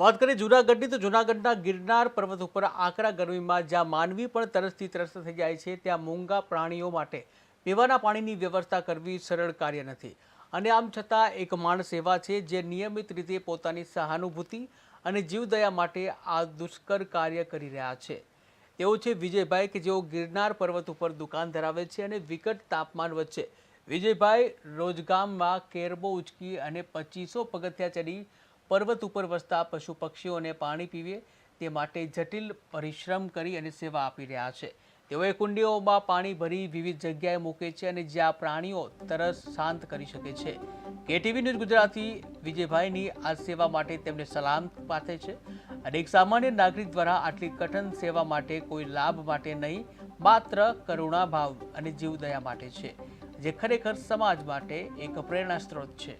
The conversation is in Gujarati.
વાત કરીએ જૂનાગઢની, તો જૂનાગઢના ગિરનાર પર્વત ઉપર આકરા ગરમીમાં જ્યાં માનવી પણ તરસથી ત્રસ્ત થઈ જાય છે, ત્યાં મૂંગા પ્રાણીઓ માટે પીવાના પાણીની વ્યવસ્થા કરવી સરળ કાર્ય નથી. અને આમ છતાં એક માણસ એવા છે જે નિયમિત રીતે પોતાની સહાનુભૂતિ અને જીવદયા માટે આ દુષ્કર કાર્ય કરી રહ્યા છે. તેઓ છે વિજયભાઈ કે જેઓ ગિરનાર પર્વત ઉપર દુકાન ધરાવે છે અને વિકટ તાપમાન વચ્ચે વિજયભાઈ રોજગામમાં કેરબો ઉચકી અને પચીસો પગથિયા ચડી પર્વત ઉપર વસતા પશુ પક્ષીઓને પાણી પીવે તે માટે જટિલ પરિશ્રમ કરી અને સેવા આપી રહ્યા છે. તેઓએ કુંડીઓમાં પાણી ભરી વિવિધ જગ્યાએ મૂકે છે અને જ્યાં પ્રાણીઓ તરસ શાંત કરી શકે છે. કેટીવી ન્યૂઝ ગુજરાતી વિજયભાઈની આ સેવા માટે તેમને સલામ પાથે છે. અને એક સામાન્ય નાગરિક દ્વારા આટલી કઠન સેવા માટે કોઈ લાભ માટે નહીં, માત્ર કરુણાભાવ અને જીવદયા માટે છે, જે ખરેખર સમાજ માટે એક પ્રેરણા સ્ત્રોત છે.